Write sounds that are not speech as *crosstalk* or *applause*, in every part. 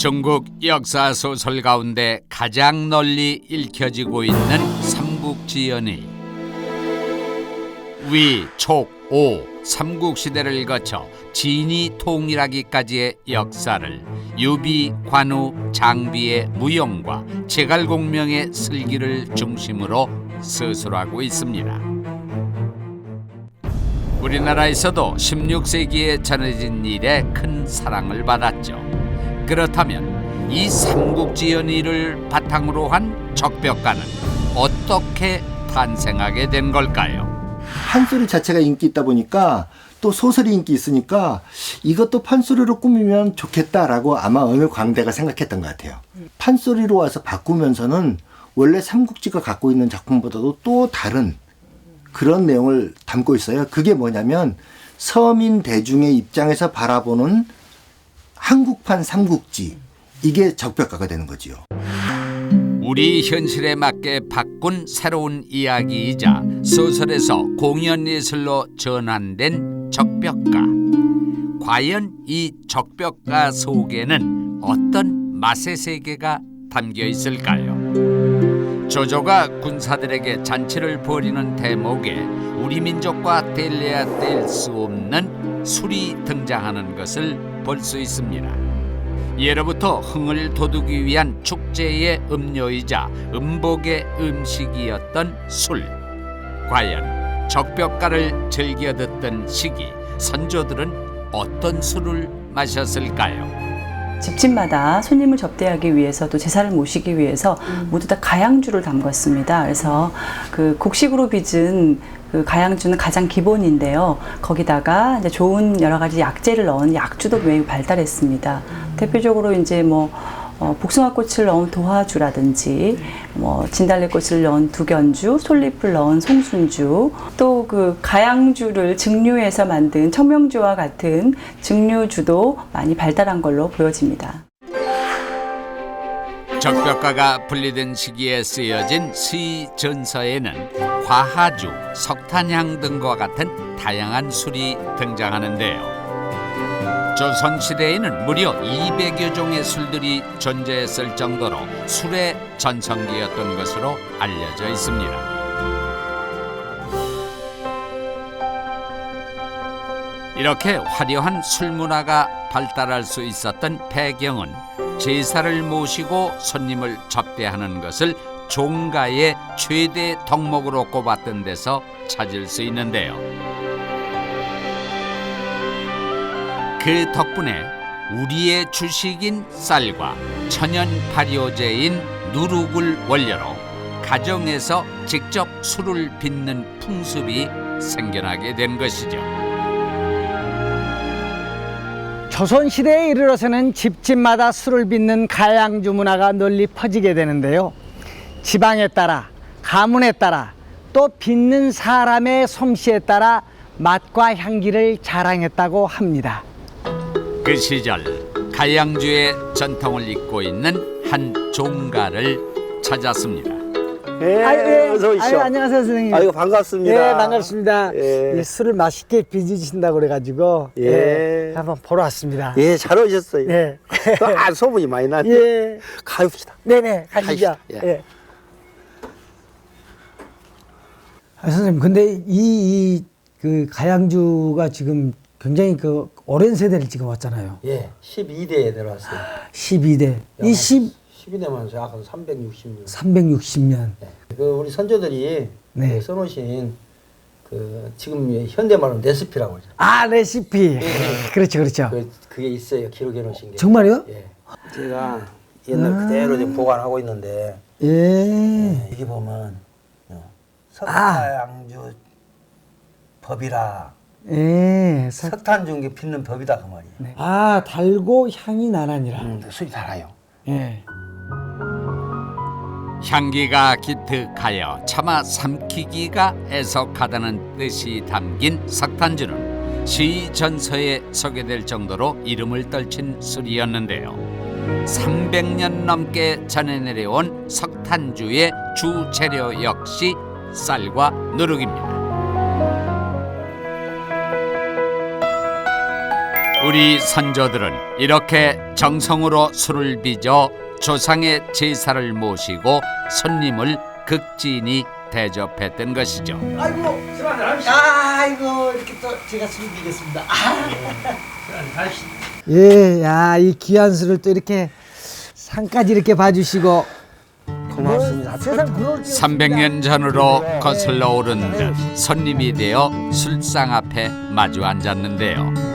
중국 역사 소설 가운데 가장 널리 읽혀지고 있는 삼국지연의 위, 촉, 오 삼국 시대를 거쳐 진이 통일하기까지의 역사를 유비, 관우, 장비의 무용과 제갈공명의 슬기를 중심으로 서술하고 있습니다. 우리나라에서도 16세기에 전해진 일에 큰 사랑을 받았죠. 그렇다면 이 삼국지연의를 바탕으로 한 적벽가는 어떻게 탄생하게 된 걸까요? 판소리 자체가 인기 있다 보니까 또 소설이 인기 있으니까 이것도 판소리로 꾸미면 좋겠다라고 아마 어느 광대가 생각했던 것 같아요. 판소리로 와서 바꾸면서는 원래 삼국지가 갖고 있는 작품보다도 또 다른 그런 내용을 담고 있어요. 그게 뭐냐면 서민 대중의 입장에서 바라보는 한국판 삼국지 이게 적벽가가 되는 거지요. 우리 현실에 맞게 바꾼 새로운 이야기이자 소설에서 공연 예술로 전환된 적벽가. 과연 이 적벽가 속에는 어떤 맛의 세계가 담겨 있을까요? 조조가 군사들에게 잔치를 벌이는 대목에 우리 민족과 뗄래야 뗄 수 없는 술이 등장하는 것을 볼 수 있습니다. 예로부터 흥을 돋우기 위한 축제의 음료이자 음복의 음식이었던 술. 과연 적벽가를 즐겨 듣던 시기 선조들은 어떤 술을 마셨을까요? 집집마다 손님을 접대하기 위해서 또 제사를 모시기 위해서 모두 다 가양주를 담궜습니다. 그래서 그 곡식으로 빚은 그 가양주는 가장 기본인데요. 거기다가 이제 좋은 여러 가지 약재를 넣은 약주도 매우 발달했습니다. 대표적으로 이제 뭐 어, 복숭아꽃을 넣은 도화주라든지 뭐 진달래꽃을 넣은 두견주, 솔잎을 넣은 송순주, 또 그 가양주를 증류해서 만든 청명주와 같은 증류주도 많이 발달한 걸로 보여집니다. 적벽가가 분리된 시기에 쓰여진 시 전서에는 화하주, 석탄향 등과 같은 다양한 술이 등장하는데요. 조선 시대에는 무려 200여 종의 술들이 존재했을 정도로 술의 전성기였던 것으로 알려져 있습니다. 이렇게 화려한 술 문화가 발달할 수 있었던 배경은 제사를 모시고 손님을 접대하는 것을 종가의 최대 덕목으로 꼽았던 데서 찾을 수 있는데요. 그 덕분에 우리의 주식인 쌀과 천연 발효제인 누룩을 원료로 가정에서 직접 술을 빚는 풍습이 생겨나게 된 것이죠. 조선시대에 이르러서는 집집마다 술을 빚는 가양주 문화가 널리 퍼지게 되는데요. 지방에 따라, 가문에 따라, 또 빚는 사람의 솜씨에 따라 맛과 향기를 자랑했다고 합니다. 그 시절 가양주의 전통을 잇고 있는 한 종가를 찾았습니다. 예, 어서 오십시오. 아유, 안녕하세요, 선생님. 아이고 반갑습니다. 예, 반갑습니다. 예. 이 술을 맛있게 빚으신다고 그래가지고 예. 한번 보러 왔습니다. 예, 잘 오셨어요. 예. 아, 소문이 많이 났네. 예. 가봅시다. 네네, 가시죠. 가시죠. 예. 예. 아, 선생님, 근데 이, 이, 그, 가양주가 지금 굉장히 그, 오랜 세대를 지금 왔잖아요. 예, 12대에 들어왔어요. 12대. 이 10, 12대면 약한 360년. 360년. 그 우리 선조들이 네. 그 써놓으신 그 지금 현대말로 레시피라고 하죠. 아, 레시피. 그렇죠, 그렇죠. 그 그게 있어요. 기록해 놓으신 게. 정말요? 예. 제가 옛날 그대로 지금 보관하고 있는데 예. 예, 여기 보면 어, 석가양주 법이라 예. 사- 석탄 중에 빚는 법이다 그 말이에요. 아, 달고 향이 나라니라. 음, 술이 달아요. 예. 향기가 기특하여 차마 삼키기가 애석하다는 뜻이 담긴 석탄주는 시 전서에 소개될 정도로 이름을 떨친 술이었는데요. 300년 넘게 전해 내려온 석탄주의 주 재료 역시 쌀과 누룩입니다. 우리 선조들은 이렇게 정성으로 술을 빚어 조상의 제사를 모시고 손님을 극진히 대접했던 것이죠. 아이고, 아이고, 이렇게 또 제가 술 드리겠습니다. 예, 야, 이 귀한 술을 또 이렇게 산까지 이렇게 봐주시고. 고맙습니다. 뭐, 세상 부러울 게 300년 전으로 거슬러 오른 듯 손님이 되어 술상 앞에 마주 앉았는데요.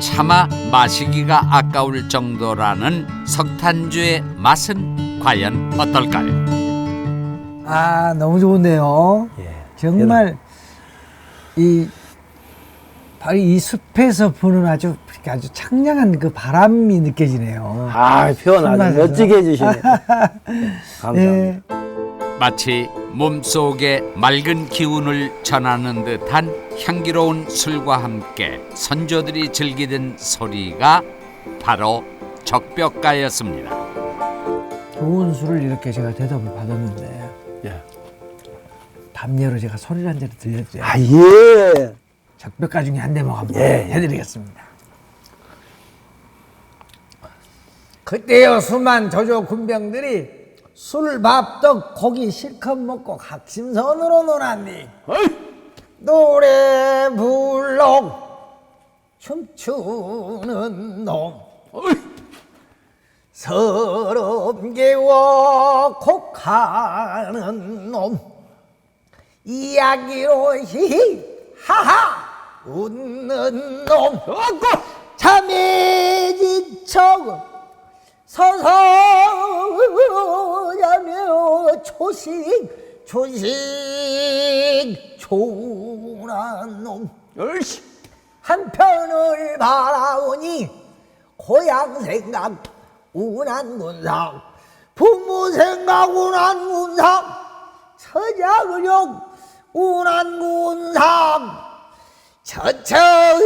차마 마시기가 아까울 정도라는 석탄주의 맛은 과연 어떨까요? 아 너무 좋은데요. 예. 정말 이 바로 이 숲에서 부는 아주 아주 창량한 그 바람이 느껴지네요. 아, 표현 아주 신나서. 멋지게 해주시네. *laughs* 감사합니다. 예. 마치 몸속에 맑은 기운을 전하는 듯한 향기로운 술과 함께 선조들이 즐기던 소리가 바로 적벽가였습니다. 좋은 술을 이렇게 제가 대접을 받았는데 예. 담요로 제가 소리를 한 자리 들려드려요. 아, 예. 적벽가 중에 한 대목 한번 예. 해드리겠습니다. 그때요 수만 저조 군병들이 술, 밥, 떡, 고기 실컷 먹고 각심선으로 놀았니? 노래 불러 춤추는 놈. 서럽 개워 곡하는 놈. 이야기로 히히 하하 웃는 놈 초식 초식 조란 놈. 한편을 바라보니 고향 생각 운한 군상. 부모 생각 운한 군상. 서자그력 운한 군상. 처처히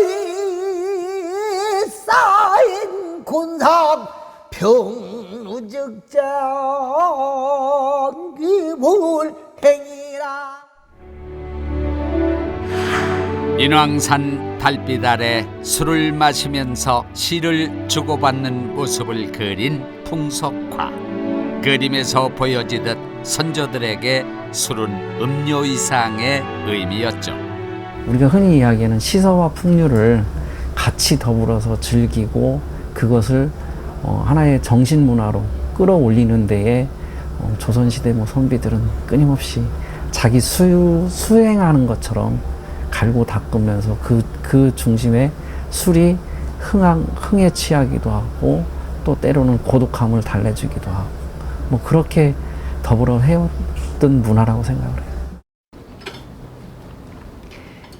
쌓인 군상 평루적장 기불 행이라 인왕산 달빛 아래 술을 마시면서 시를 주고받는 모습을 그린 풍속화. 그림에서 보여지듯 선조들에게 술은 음료 이상의 의미였죠. 우리가 흔히 이야기하는 시서와 풍류를 같이 더불어서 즐기고 그것을 어, 하나의 정신 문화로 끌어올리는 데에 어, 조선시대 뭐 선비들은 끊임없이 자기 수, 수행하는 것처럼 갈고 닦으면서 그, 그 중심에 술이 흥한, 흥에 취하기도 하고 또 때로는 고독함을 달래주기도 하고 뭐 그렇게 더불어 해왔던 문화라고 생각을 해요.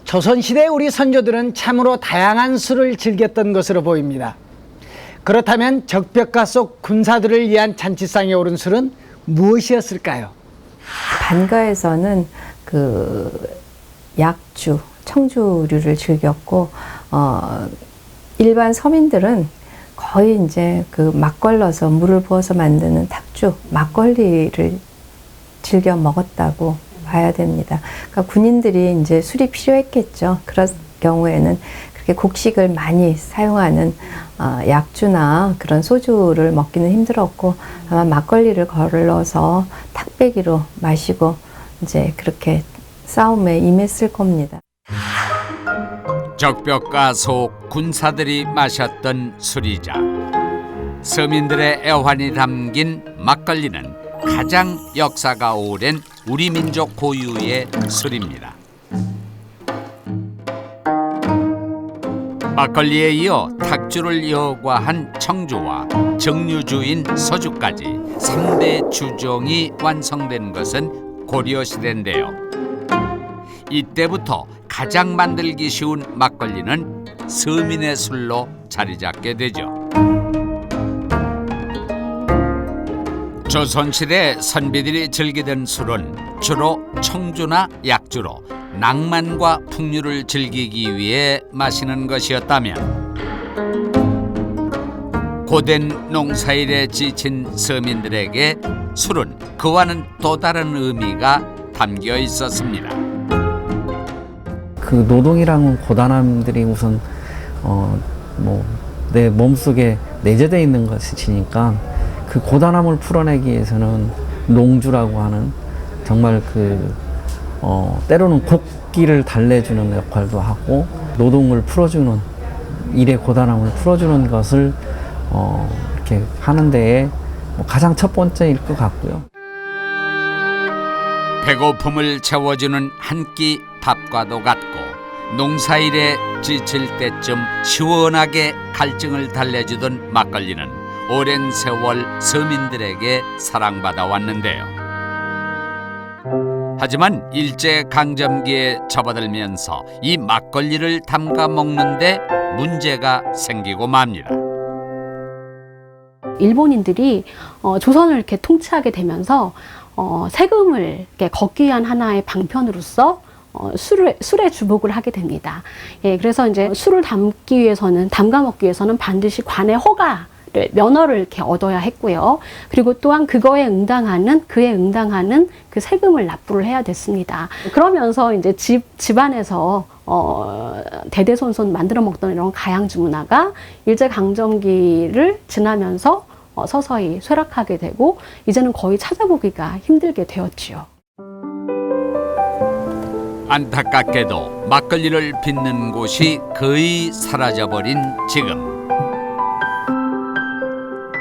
조선시대 우리 선조들은 참으로 다양한 술을 즐겼던 것으로 보입니다. 그렇다면 적벽가 속 군사들을 위한 잔치상에 오른 술은 무엇이었을까요? 반가에서는 그 약주, 청주류를 즐겼고 어 일반 서민들은 거의 이제 그 막걸러서 물을 부어서 만드는 탁주, 막걸리를 즐겨 먹었다고 봐야 됩니다. 그러니까 군인들이 이제 술이 필요했겠죠. 그런 경우에는 곡식을 많이 사용하는 어, 약주나 그런 소주를 먹기는 힘들었고 아마 막걸리를 걸러서 탁배기로 마시고 이제 그렇게 싸움에 임했을 겁니다. 적벽가 속 군사들이 마셨던 술이자 서민들의 애환이 담긴 막걸리는 가장 역사가 오랜 우리 민족 고유의 술입니다. 막걸리에 이어 탁주를 여과한 청주와 정류주인 서주까지 3대 주종이 완성된 것은 고려시대인데요. 이때부터 가장 만들기 쉬운 막걸리는 서민의 술로 자리 잡게 되죠. 조선시대 선비들이 즐기던 술은 주로 청주나 약주로 낭만과 풍류를 즐기기 위해 마시는 것이었다면 고된 농사일에 지친 서민들에게 술은 그와는 또 다른 의미가 담겨 있었습니다. 그 노동이랑은 고단함들이 우선 어 뭐 내 몸속에 내재되어 있는 것이니까 그 고단함을 풀어내기 위해서는 농주라고 하는 정말 그 어, 때로는 곡기를 달래주는 역할도 하고 노동을 풀어주는 일의 고단함을 풀어주는 것을 어, 이렇게 하는 데에 뭐 가장 첫 번째일 것 같고요. 배고픔을 채워주는 한 끼 밥과도 같고 농사일에 지칠 때쯤 시원하게 갈증을 달래주던 막걸리는 오랜 세월 서민들에게 사랑받아 왔는데요. 하지만 일제 강점기에 접어들면서 이 막걸리를 담가 먹는데 문제가 생기고 맙니다. 일본인들이 어, 조선을 이렇게 통치하게 되면서 어, 세금을 이렇게 걷기 위한 하나의 방편으로서 어, 술을, 술에 주목을 하게 됩니다. 예, 그래서 이제 술을 담기 위해서는, 담가 먹기 위해서는 반드시 관의 허가, 를 면허를 이렇게 얻어야 했고요. 그리고 또한 그거에 응당하는 그에 응당하는 그 세금을 납부를 해야 됐습니다. 그러면서 이제 집 집안에서 어 대대손손 만들어 먹던 이런 가양주 문화가 일제 강점기를 지나면서 어, 서서히 쇠락하게 되고 이제는 거의 찾아보기가 힘들게 되었지요. 안타깝게도 막걸리를 빚는 곳이 거의 사라져버린 지금.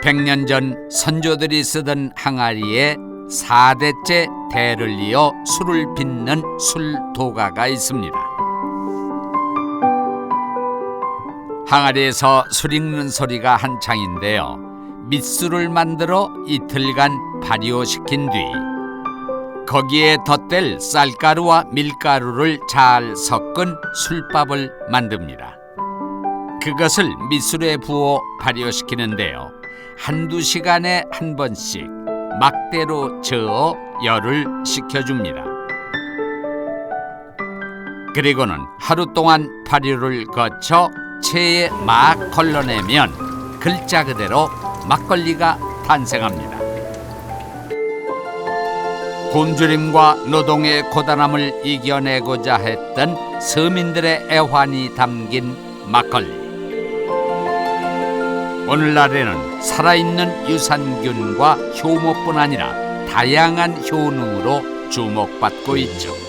100년 전 선조들이 쓰던 항아리에 4대째 대를 이어 술을 빚는 술도가가 있습니다. 항아리에서 술 익는 소리가 한창인데요. 밑술을 만들어 이틀간 발효시킨 뒤 거기에 덧댈 쌀가루와 밀가루를 잘 섞은 술밥을 만듭니다. 그것을 밑술에 부어 발효시키는데요. 한두 시간에 한 번씩 막대로 저어 열을 식혀줍니다. 그리고는 하루 동안 발효를 거쳐 체에 막 걸러내면 글자 그대로 막걸리가 탄생합니다. 곤주림과 노동의 고단함을 이겨내고자 했던 서민들의 애환이 담긴 막걸리. 오늘날에는 살아있는 유산균과 효모뿐 아니라 다양한 효능으로 주목받고 있죠.